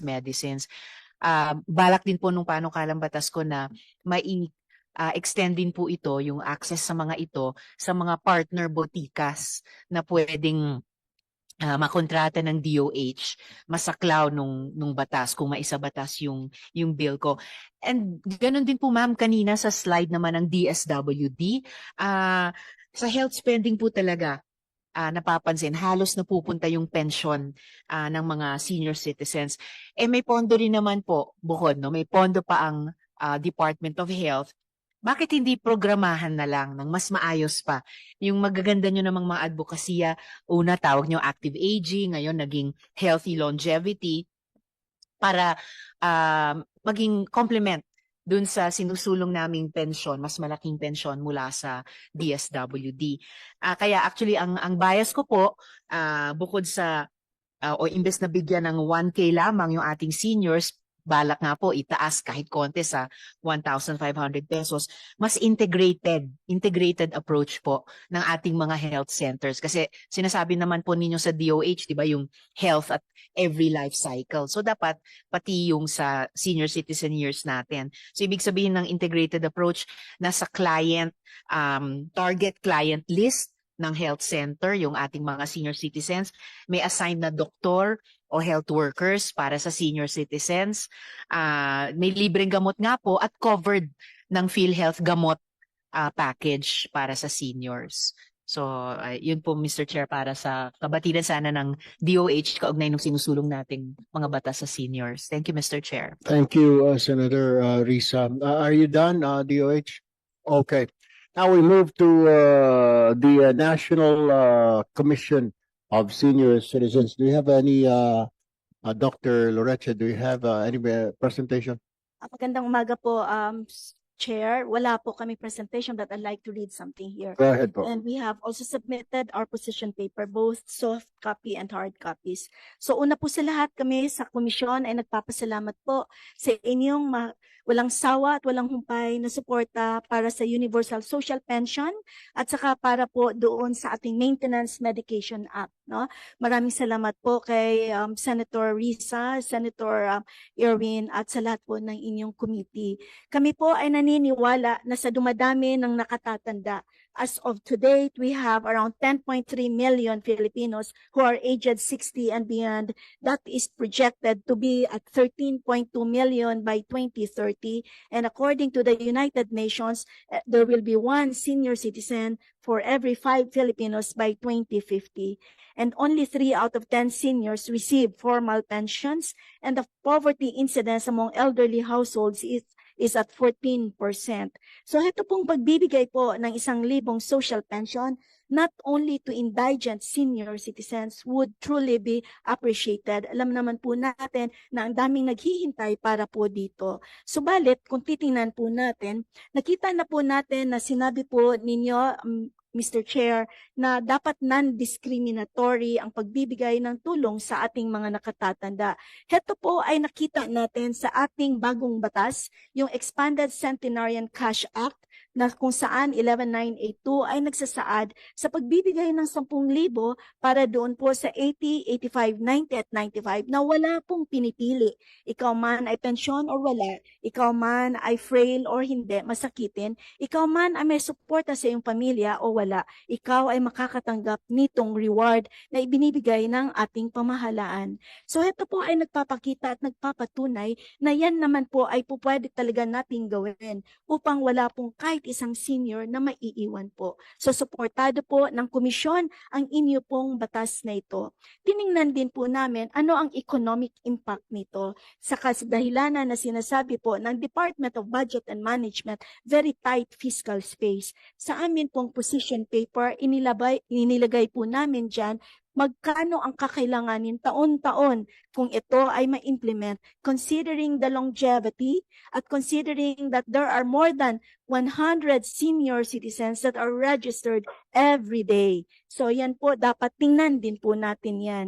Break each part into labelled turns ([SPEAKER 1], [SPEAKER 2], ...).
[SPEAKER 1] medicines. Ah, balak din po nung panukalang batas ko na mai ah, extend din po ito, yung access sa mga ito, sa mga partner botikas na pwedeng ah, makontrata ng DOH, masaklaw nung, nung batas, kung maisabatas yung, yung bill ko. And ganun din po ma'am kanina sa slide naman ng DSWD, ah, sa health spending po talaga, ah, napapansin, halos napupunta yung pension ah, ng mga senior citizens. Eh may pondo rin naman po, bukod, no? may pondo pa ang ah, Department of Health. Bakit hindi programahan na lang ng mas maayos pa? Yung magaganda nyo namang mga advokasya, una tawag nyo active aging, ngayon naging healthy longevity, para ah, maging complement dun sa sinusulong naming pensyon, mas malaking pensyon mula sa DSWD. Ah, kaya actually ang ang bias ko po ah, bukod sa ah, o imbes na bigyan ng 1k lamang yung ating seniors, balak nga po itaas kahit konti sa 1,500 pesos. Mas integrated, integrated approach po ng ating mga health centers kasi sinasabi naman po ninyo sa DOH, 'di ba, yung health at every life cycle. So dapat pati yung sa senior citizen years natin. So ibig sabihin ng integrated approach nasa client um, target client list ng health center, yung ating mga senior citizens, may assigned na doktor o health workers para sa senior citizens. Ah, may libreng gamot nga po at covered ng PhilHealth gamot ah, package para sa seniors. So, ah, yun po Mr. Chair para sa kabatiran sana ng DOH kaugnay ng sinusulong nating mga batas sa seniors. Thank you Mr. Chair.
[SPEAKER 2] Thank you, uh, Senator uh, Risa. Uh, are you done, uh, DOH? Okay. Now we move to uh, the uh, National uh, Commission of Senior Citizens. Do you have any, uh, uh, Dr. Loreche, do you have uh, any uh, presentation?
[SPEAKER 3] Ah, Magandang umaga po, um, s- Chair. Wala po kami presentation, but I'd like to read something here.
[SPEAKER 2] Go ahead po.
[SPEAKER 3] And we have also submitted our position paper, both soft copy and hard copies. So una po sa lahat kami sa komisyon ay nagpapasalamat po sa inyong ma- walang sawa at walang humpay na suporta para sa Universal Social Pension at saka para po doon sa ating Maintenance Medication Act. No? Maraming salamat po kay um, Senator Risa, Senator um, Irwin at sa lahat po ng inyong committee. Kami po ay naniniwala na sa dumadami ng nakatatanda as of today, we have around 10.3 million Filipinos who are aged 60 and beyond. That is projected to be at 13.2 million by 2030. And according to the United Nations, eh, there will be one senior citizen for every five Filipinos by 2050. And only three out of 10 seniors receive formal pensions. And the poverty incidence among elderly households is is at 14%. So ito pong pagbibigay po ng isang libong social pension not only to indigent senior citizens would truly be appreciated. Alam naman po natin na ang daming naghihintay para po dito. Subalit, kung titingnan po natin, nakita na po natin na sinabi po ninyo, um, Mr. Chair, na dapat non-discriminatory ang pagbibigay ng tulong sa ating mga nakatatanda. Heto po ay nakita natin sa ating bagong batas, yung Expanded Centenarian Cash Act, na kung saan 11982 ay nagsasaad sa pagbibigay ng 10,000 para doon po sa 80, 85, 90 at 95 na wala pong pinipili. Ikaw man ay pensyon or wala, ikaw man ay frail or hindi, masakitin, ikaw man ay may suporta sa iyong pamilya o wala, ikaw ay makakatanggap nitong reward na ibinibigay ng ating pamahalaan. So ito po ay nagpapakita at nagpapatunay na yan naman po ay po pwede talaga nating gawin upang wala pong kahit isang senior na maiiwan po. So suportado po ng komisyon ang inyo pong batas na ito. Tiningnan din po namin ano ang economic impact nito sa kasdahilanan na sinasabi po ng Department of Budget and Management very tight fiscal space. Sa amin pong position paper, inilabay, inilagay po namin dyan magkano ang kakailanganin taon-taon kung ito ay ma-implement considering the longevity at considering that there are more than 100 senior citizens that are registered every day. So yan po, dapat tingnan din po natin yan.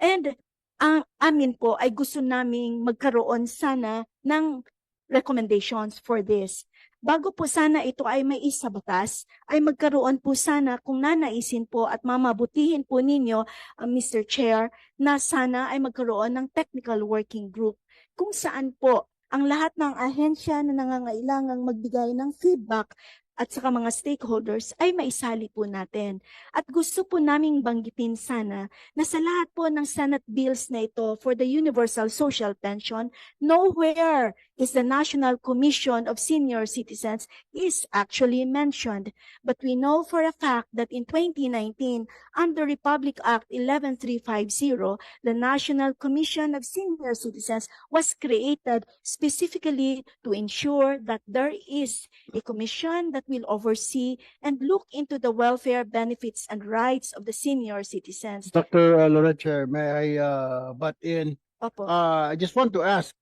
[SPEAKER 3] And ang amin po ay gusto naming magkaroon sana ng recommendations for this. Bago po sana ito ay may isa batas, ay magkaroon po sana kung nanaisin po at mamabutihin po ninyo, uh, Mr. Chair, na sana ay magkaroon ng technical working group kung saan po ang lahat ng ahensya na nangangailangang magbigay ng feedback at saka mga stakeholders ay maisali po natin. At gusto po naming banggitin sana na sa lahat po ng Senate bills na ito for the Universal Social Pension, nowhere is the National Commission of Senior Citizens is actually mentioned. But we know for a fact that in 2019, under Republic Act 11350, the National Commission of Senior Citizens was created specifically to ensure that there is a commission that will oversee and look into the welfare benefits and rights of the senior citizens.
[SPEAKER 2] Dr. Loreche, may I uh, butt in?
[SPEAKER 3] Opo.
[SPEAKER 2] Uh, I just want to ask,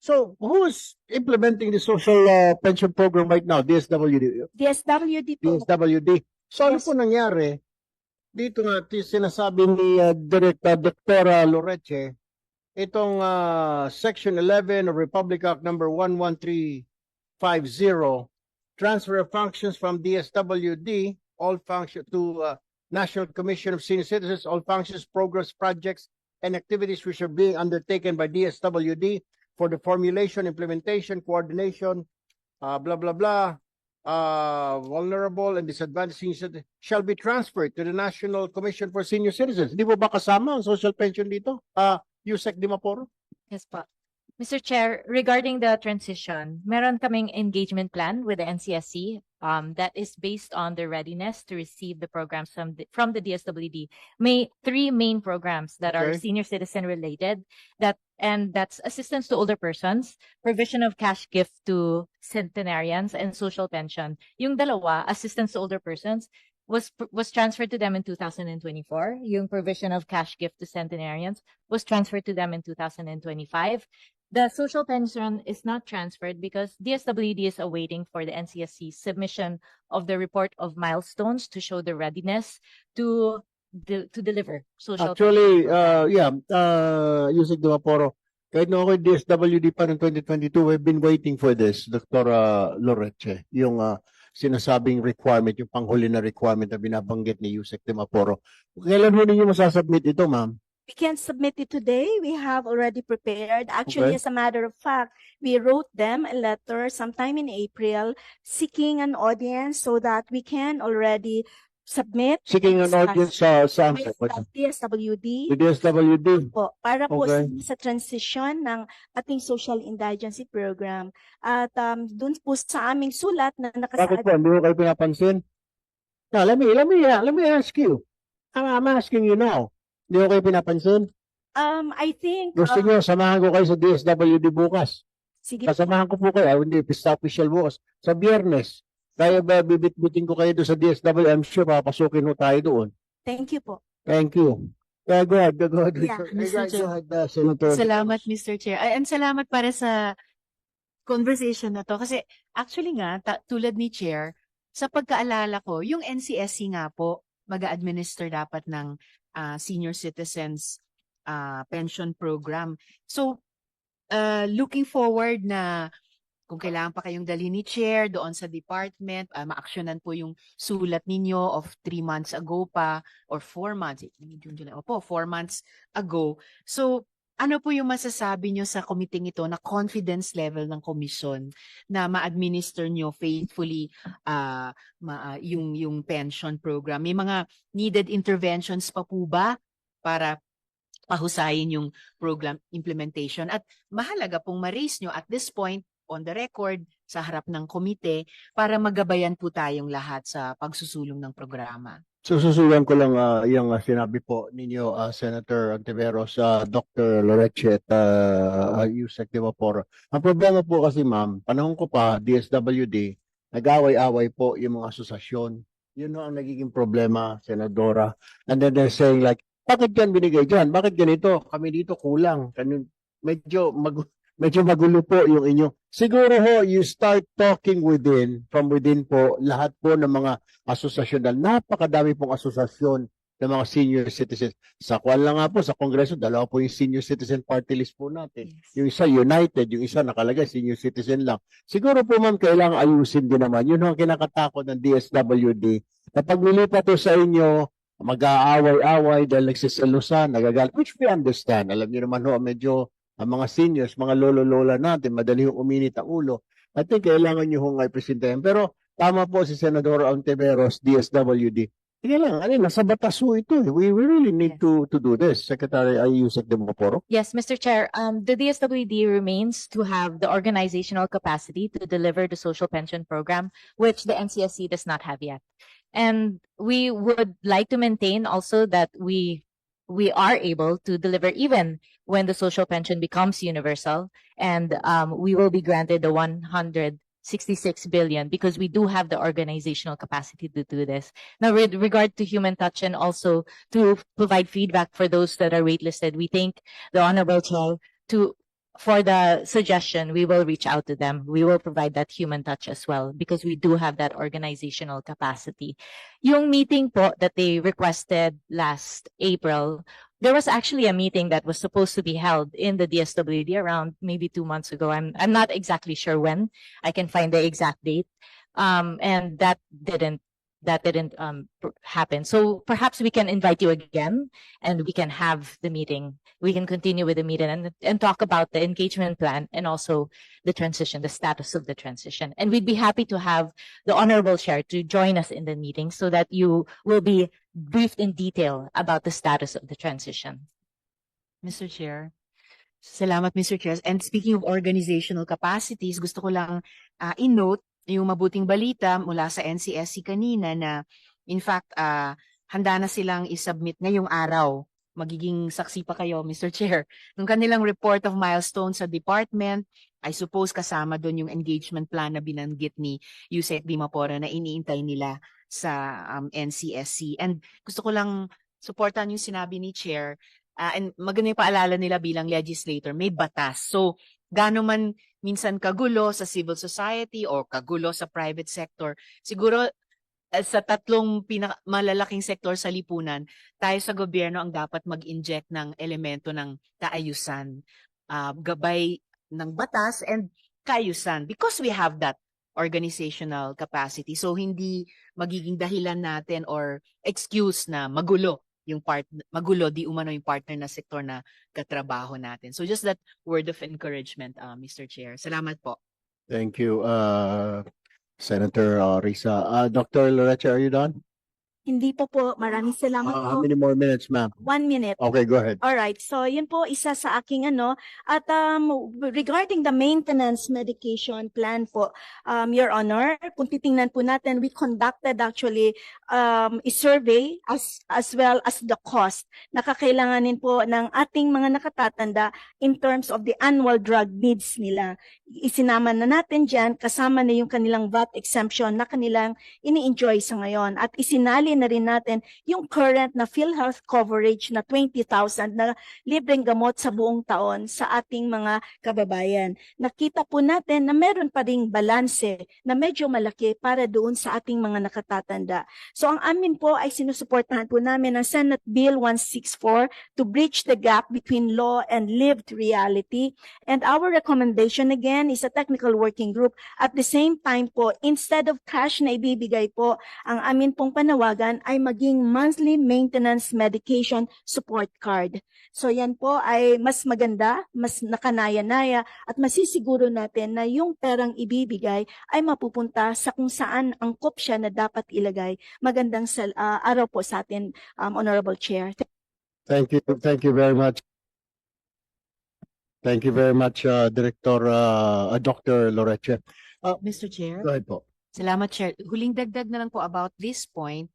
[SPEAKER 2] so who is implementing the social uh, pension program right now? DSWD?
[SPEAKER 3] DSWD po.
[SPEAKER 2] DSWD. So ano
[SPEAKER 3] Yes.
[SPEAKER 2] po nangyari? Dito nga sinasabi ni uh, Director Dr. Loreche, itong uh, Section 11 of Republic Act number 11350, transfer of functions from DSWD, all function to uh, National Commission of Senior Citizens, all functions, programs, projects, and activities which are being undertaken by DSWD for the formulation, implementation, coordination, uh, blah, blah, blah, uh, vulnerable and disadvantaged senior citizens shall be transferred to the National Commission for Senior Citizens. Di ba ba kasama ang social pension dito? Uh, Yusek Dimaporo?
[SPEAKER 4] Yes po. Mr. Chair, regarding the transition, meron kaming engagement plan with the NCSC um, that is based on their readiness to receive the programs from the, from the DSWD. May three main programs that are senior citizen related that and that's assistance to older persons, provision of cash gift to centenarians and social pension. Yung dalawa, assistance to older persons, was was transferred to them in 2024. Yung provision of cash gift to centenarians was transferred to them in 2025. The social pension is not transferred because DSWD is awaiting for the NCSC submission of the report of milestones to show the readiness to de- to deliver social
[SPEAKER 2] Actually, uh, yeah, uh, Yusek Dimaporo, kahit na ako yung DSWD pa noong 2022, we've been waiting for this, Dr. uh, Loreche, yung uh, sinasabing requirement, yung panghuli na requirement na binabanggit ni Yusek Dimaporo. Kailan ho ninyo masasubmit ito, ma'am?
[SPEAKER 3] We can submit it today. We have already prepared. Actually,
[SPEAKER 2] Okay.
[SPEAKER 3] as a matter of fact, we wrote them a letter sometime in April seeking an audience so that we can already submit
[SPEAKER 2] Seeking an audience sa, sa,
[SPEAKER 3] with the DSWD
[SPEAKER 2] DSWD.
[SPEAKER 3] po para po
[SPEAKER 2] Okay.
[SPEAKER 3] sa transition ng ating social indigency program. At um, dun po sa aming sulat na
[SPEAKER 2] Bakit
[SPEAKER 3] nakasaad
[SPEAKER 2] po? Hindi ko kayo pinapansin? No, let me, let me, uh, let me ask you. I'm, I'm asking you now. Hindi ko kayo pinapansin?
[SPEAKER 3] um, I think
[SPEAKER 2] Gusto
[SPEAKER 3] uh,
[SPEAKER 2] nyo, samahan ko kayo sa DSWD bukas.
[SPEAKER 3] sige
[SPEAKER 2] Kasamahan ko po kayo. Ah, Hindi, pista official bukas. Sa biyernes. Kaya ba bibit-bitin ko kayo doon sa DSWD? I'm sure papasukin ho tayo doon.
[SPEAKER 3] thank you po.
[SPEAKER 2] Thank you. Kaya go ahead, go ahead.
[SPEAKER 3] Yeah,
[SPEAKER 2] Mr. Go
[SPEAKER 1] Chair.
[SPEAKER 2] ahead, uh, Senator.
[SPEAKER 1] Salamat, Mr. Chair. Ay, and salamat para sa conversation na to. Kasi actually nga, ta- tulad ni Chair, sa pagkaalala ko, yung NCSC nga po, mag-administer dapat ng ah, senior citizens ah, pension program. So, uh, looking forward na kung kailangan pa kayong dali ni Chair doon sa department, uh, maaksyonan po yung sulat ninyo of three months ago pa or four months. eh, June, Opo, four months ago. So, ano po yung masasabi nyo sa committee ito na confidence level ng komisyon na ma-administer nyo faithfully ah, ma- ah, yung, yung pension program? May mga needed interventions pa po ba para pahusayin yung program implementation? At mahalaga pong ma-raise nyo at this point on the record sa harap ng komite para magabayan po tayong lahat sa pagsusulong ng programa.
[SPEAKER 2] Sususulan ko lang uh, yung uh, sinabi po ninyo, uh, Senator Antiveros, uh, Dr. Loreche at uh, uh, Yusek Dimaporo. Ang problema po kasi ma'am, panahon ko pa, DSWD, nag-away-away po yung mga asosasyon. Yun ang nagiging problema, Senadora. And then they're saying like, bakit yan binigay dyan? Bakit ganito? Kami dito kulang. Kami, medyo mag, medyo magulo po yung inyo. Siguro ho, you start talking within, from within po, lahat po ng mga asosasyon dahil napakadami pong asosasyon ng mga senior citizens. Sa kwan lang nga po, sa Kongreso, dalawa po yung senior citizen party list po natin. Yung isa United, yung isa nakalagay senior citizen lang. Siguro po ma'am, kailangan ayusin din naman. Yun ang kinakatakot ng DSWD. Kapag nilipat to sa inyo, mag-aaway-away dahil nagsiselusan, nagagalit, which we understand. Alam niyo naman ho, medyo ang mga seniors, mga lolo-lola natin, madali yung uminit ang ulo. I think kailangan nyo hong i-presentahin. Pero tama po si Senador Ontiveros, DSWD. Kailangan, ano, nasa batas ho ito. eh. We, we really need to to do this. Secretary Ayusek de Moporo.
[SPEAKER 4] Yes, Mr. Chair, um, the DSWD remains to have the organizational capacity to deliver the social pension program, which the NCSC does not have yet. And we would like to maintain also that we we are able to deliver even when the social pension becomes universal, and um, we will be granted the 166 billion because we do have the organizational capacity to do this. Now, with regard to human touch and also to provide feedback for those that are waitlisted, we thank the honorable chair to for the suggestion. We will reach out to them. We will provide that human touch as well because we do have that organizational capacity. Yung meeting po that they requested last April, there was actually a meeting that was supposed to be held in the DSWD around maybe two months ago. I'm I'm not exactly sure when. I can find the exact date. Um, and that didn't that didn't um happen. So perhaps we can invite you again and we can have the meeting. We can continue with the meeting and and talk about the engagement plan and also the transition, the status of the transition. And we'd be happy to have the honorable chair to join us in the meeting so that you will be briefed in detail about the status of the transition.
[SPEAKER 1] Mr. Chair. Salamat, Mr. Chair. And speaking of organizational capacities, gusto ko lang ah, in-note yung mabuting balita mula sa NCSC kanina na in fact, ah, handa na silang isubmit ngayong araw. Magiging saksi pa kayo, Mr. Chair. Nung kanilang report of milestones sa department, I suppose kasama doon yung engagement plan na binanggit ni Yusek Dimapora na iniintay nila sa um, NCSC. And gusto ko lang supportan yung sinabi ni Chair Ah, and maganda yung paalala nila bilang legislator, may batas. So, gaano man minsan kagulo sa civil society or kagulo sa private sector, siguro eh, sa tatlong pinaka malalaking sektor sa lipunan, tayo sa gobyerno ang dapat mag-inject ng elemento ng kaayusan, ah, gabay ng batas and kaayusan because we have that organizational capacity. So hindi magiging dahilan natin or excuse na magulo yung part magulo di umano yung partner na sektor na katrabaho natin. So just that word of encouragement, uh, Mr. Chair. Salamat po.
[SPEAKER 2] Thank you, uh, Senator uh, Risa. Uh, Dr. Lorecha, are you done?
[SPEAKER 3] Hindi pa po. Maraming salamat
[SPEAKER 2] Uh, how
[SPEAKER 3] po.
[SPEAKER 2] many more minutes, ma'am?
[SPEAKER 3] One minute.
[SPEAKER 2] Okay, go ahead.
[SPEAKER 3] All right. So, yun po isa sa aking ano. At um, regarding the maintenance medication plan po, um, Your Honor, kung titingnan po natin, we conducted actually um, a survey as as well as the cost na kakailanganin po ng ating mga nakatatanda in terms of the annual drug needs nila. Isinama na natin dyan, kasama na yung kanilang VAT exemption na kanilang ini-enjoy sa ngayon. At isinali na rin natin yung current na PhilHealth coverage na 20,000 na libreng gamot sa buong taon sa ating mga kababayan. Nakita po natin na meron pa ring balanse na medyo malaki para doon sa ating mga nakatatanda. So ang amin po ay sinusuportahan po namin ang Senate Bill 164 to bridge the gap between law and lived reality. And our recommendation again is a technical working group. At the same time po, instead of cash na ibibigay po, ang amin pong panawagan ay maging monthly maintenance medication support card. So yan po ay mas maganda, mas nakanaya-naya at masisiguro natin na yung perang ibibigay ay mapupunta sa kung saan angkop siya na dapat ilagay. Magandang sal- ah, araw po sa atin, um, Honorable Chair.
[SPEAKER 2] Thank you, thank you very much. Thank you very much, uh, Director, uh, uh, Dr. Lorecha.
[SPEAKER 1] Mr. Chair.
[SPEAKER 2] Go ahead po.
[SPEAKER 1] Salamat, Chair. Huling dagdag na lang po about this point.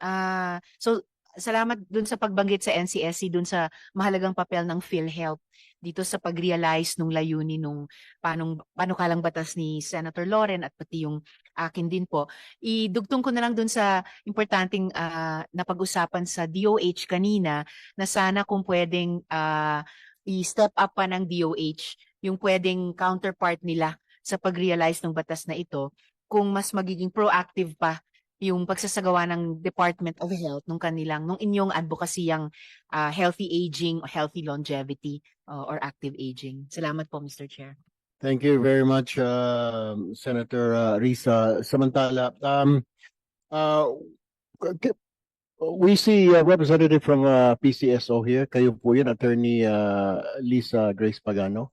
[SPEAKER 1] Ah, so salamat dun sa pagbanggit sa NCSC dun sa mahalagang papel ng PhilHealth dito sa pag-realize nung layunin nung panong panukalang batas ni Senator Loren at pati yung akin din po. Idugtong ko na lang dun sa importanteng ah, napag-usapan sa DOH kanina na sana kung pwedeng ah, i-step up pa ng DOH yung pwedeng counterpart nila sa pag-realize ng batas na ito kung mas magiging proactive pa yung pagsasagawa ng Department of Health nung kanilang nung inyong advocacy ang ah, healthy aging healthy longevity uh, or active aging. Salamat po Mr. Chair.
[SPEAKER 2] Thank you very much, um, Senator uh, Risa. Samantala, um, uh, we see a representative from uh, PCSO here. Kayo po yun, Attorney uh, Lisa Grace Pagano.